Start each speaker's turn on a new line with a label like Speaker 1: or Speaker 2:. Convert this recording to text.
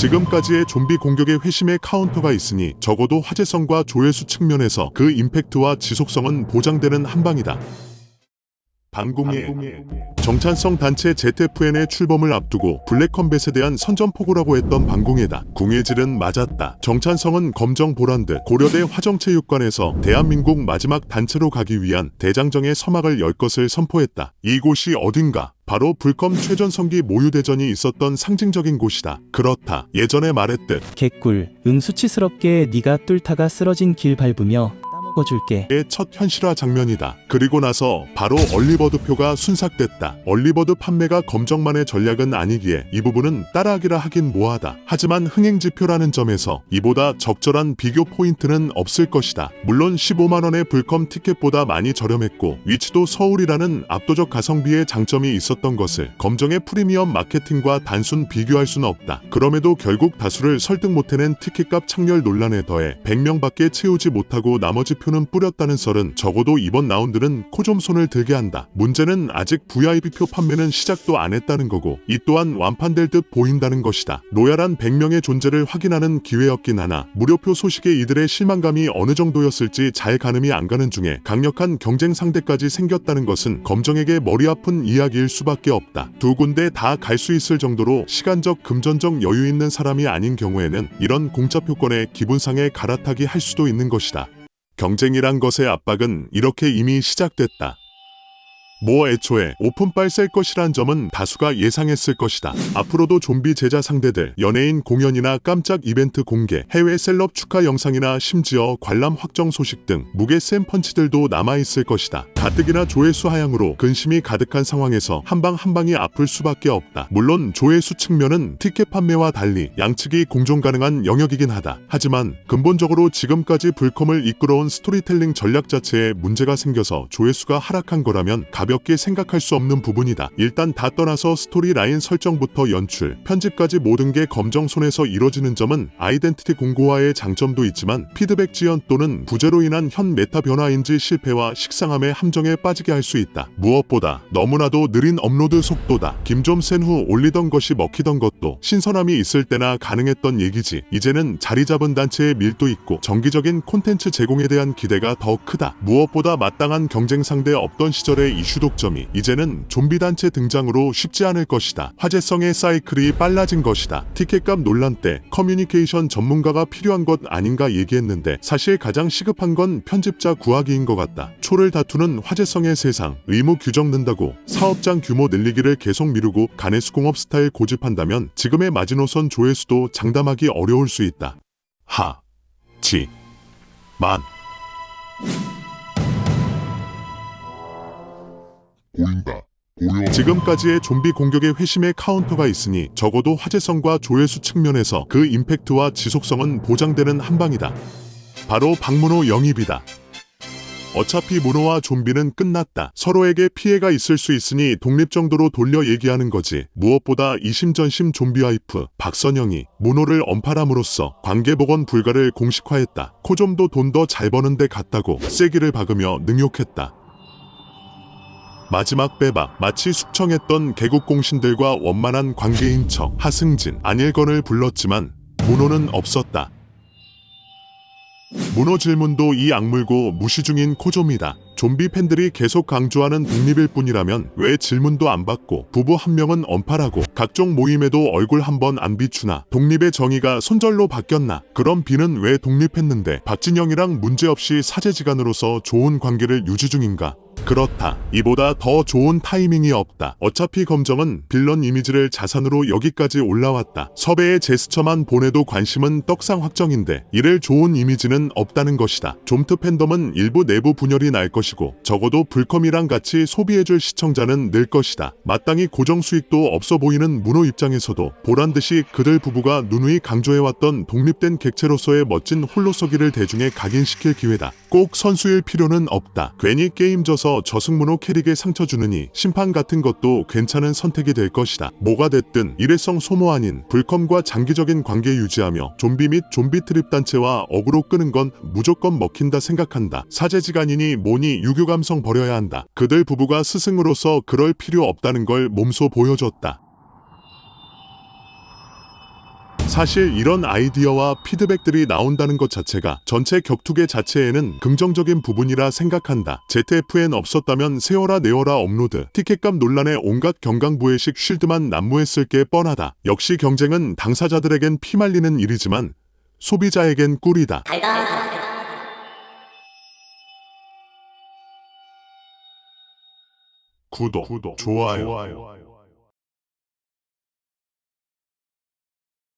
Speaker 1: 지금까지의 좀비 공격의 회심의 카운터가 있으니 적어도 화제성과 조회수 측면에서 그 임팩트와 지속성은 보장되는 한방이다. 방공의 정찬성 단체 ZFN의 출범을 앞두고 블랙컴뱃에 대한 선전포고라고 했던 방공회다. 궁예질은 맞았다. 정찬성은 검정 보란 듯 고려대 화정체육관에서 대한민국 마지막 단체로 가기 위한 대장정의 서막을 열 것을 선포했다. 이곳이 어딘가? 바로 불컴 최전성기 모유대전이 있었던 상징적인 곳이다. 그렇다. 예전에 말했듯
Speaker 2: 개꿀 응 수치스럽게 네가 뚫다가 쓰러진 길 밟으며
Speaker 1: 의첫 현실화 장면이다. 그리고 나서 바로 얼리버드 표가 순삭됐다. 얼리버드 판매가 검정만의 전략은 아니기에 이 부분은 따라하기라 하긴 뭐하다. 하지만 흥행지표라는 점에서 이보다 적절한 비교 포인트는 없을 것이다. 물론 15만원의 불컴 티켓보다 많이 저렴했고 위치도 서울이라는 압도적 가성비의 장점이 있었던 것을 검정의 프리미엄 마케팅과 단순 비교할 수는 없다. 그럼에도 결국 다수를 설득 못해낸 티켓값 창렬 논란에 더해 100명밖에 채우지 못하고 나머지 표는 뿌렸다는 썰은 적어도 이번 라운드는 코 좀 손을 들게 한다. 문제는 아직 VIP표 판매는 시작도 안 했다는 거고 이 또한 완판될 듯 보인다는 것이다. 노열한 100명의 존재를 확인하는 기회였긴 하나 무료표 소식에 이들의 실망감이 어느 정도였을지 잘 가늠이 안 가는 중에 강력한 경쟁 상대까지 생겼다는 것은 검정에게 머리 아픈 이야기일 수밖에 없다. 두 군데 다 갈 수 있을 정도로 시간적 금전적 여유 있는 사람이 아닌 경우에는 이런 공짜 표권에 기분상에 갈아타기 할 수도 있는 것이다. 경쟁이란 것의 압박은 이렇게 이미 시작됐다. 뭐 애초에 오픈빨 셀 것이란 점은 다수가 예상했을 것이다. 앞으로도 좀비 제자 상대들, 연예인 공연이나 깜짝 이벤트 공개, 해외 셀럽 축하 영상이나 심지어 관람 확정 소식 등 무게 센 펀치들도 남아있을 것이다. 가뜩이나 조회수 하향으로 근심이 가득한 상황에서 한 방 한 방이 아플 수밖에 없다. 물론 조회수 측면은 티켓 판매와 달리 양측이 공존 가능한 영역이긴 하다. 하지만 근본적으로 지금까지 불컴을 이끌어온 스토리텔링 전략 자체에 문제가 생겨서 조회수가 하락한 거라면 가볍 게 생각할 수 없는 부분이다. 일단 다 떠나서 스토리 라인 설정부터 연출, 편집까지 모든 게 검정 손에서 이뤄지는 점은 아이덴티티 공고화의 장점도 있지만 피드백 지연 또는 부재로 인한 현 메타 변화인지 실패와 식상함의 함정에 빠지게 할 수 있다. 무엇보다 너무나도 느린 업로드 속도다. 김좀 센 후 올리던 것이 먹히던 것도 신선함이 있을 때나 가능했던 얘기지. 이제는 자리 잡은 단체의 밀도 있고 정기적인 콘텐츠 제공에 대한 기대가 더 크다. 무엇보다 마땅한 경쟁 상대 없던 시절의 이슈 독점이 이제는 좀비 단체 등장으로 쉽지 않을 것이다. 화제성의 사이클이 빨라진 것이다. 티켓값 논란 때 커뮤니케이션 전문가가 필요한 것 아닌가 얘기했는데 사실 가장 시급한 건 편집자 구하기인 것 같다. 초를 다투는 화제성의 세상, 의무 규정 는다고 사업장 규모 늘리기를 계속 미루고 가내수공업 스타일 고집한다면 지금의 마지노선 조회수도 장담하기 어려울 수 있다. 하, 지, 만.
Speaker 3: 보인다. 보여.
Speaker 1: 지금까지의 좀비 공격의 회심의 카운터가 있으니 적어도 화제성과 조회수 측면에서 그 임팩트와 지속성은 보장되는 한방이다. 바로 박문호 영입이다. 어차피 문호와 좀비는 끝났다. 서로에게 피해가 있을 수 있으니 독립 정도로 돌려 얘기하는 거지. 무엇보다 이심전심 좀비 와이프 박선영이 문호를 언팔함으로써 관계복원 불가를 공식화했다. 코좀도 돈 더 잘 버는데 갔다고 세기를 박으며 능욕했다. 마지막 빼박 마치 숙청했던 개국 공신들과 원만한 관계인 척 하승진 안일건을 불렀지만 문호는 없었다. 문호 질문도 이 악물고 무시 중인 코좀이다. 좀비 팬들이 계속 강조하는 독립일 뿐이라면 왜 질문도 안 받고 부부 한 명은 언팔하고 각종 모임에도 얼굴 한 번 안 비추나 독립의 정의가 손절로 바뀌었나 그럼 비는 왜 독립했는데 박진영이랑 문제없이 사제지간으로서 좋은 관계를 유지 중인가 그렇다. 이보다 더 좋은 타이밍이 없다. 어차피 검정은 빌런 이미지를 자산으로 여기까지 올라왔다. 섭외의 제스처만 보내도 관심은 떡상 확정인데 이를 좋은 이미지는 없다는 것이다. 좀트 팬덤은 일부 내부 분열이 날 것이고 적어도 불컴이랑 같이 소비해줄 시청자는 늘 것이다. 마땅히 고정 수익도 없어 보이는 문호 입장에서도 보란듯이 그들 부부가 누누이 강조해왔던 독립된 객체로서의 멋진 홀로서기를 대중에 각인시킬 기회다. 꼭 선수일 필요는 없다. 괜히 게임 져서 저승문호 캐릭에 상처 주느니 심판 같은 것도 괜찮은 선택이 될 것이다. 뭐가 됐든 일회성 소모 아닌 불컴과 장기적인 관계 유지하며 좀비 및 좀비 트립 단체와 어그로 끄는 건 무조건 먹힌다 생각한다. 사제지간이니 뭐니 유교 감성 버려야 한다. 그들 부부가 스승으로서 그럴 필요 없다는 걸 몸소 보여줬다. 사실 이런 아이디어와 피드백들이 나온다는 것 자체가 전체 격투계 자체에는 긍정적인 부분이라 생각한다. ZFN 없었다면 세워라 내워라 업로드, 티켓값 논란에 온갖 경강부회식 쉴드만 난무했을 게 뻔하다. 역시 경쟁은 당사자들에겐 피말리는 일이지만 소비자에겐 꿀이다. 구독, 좋아요.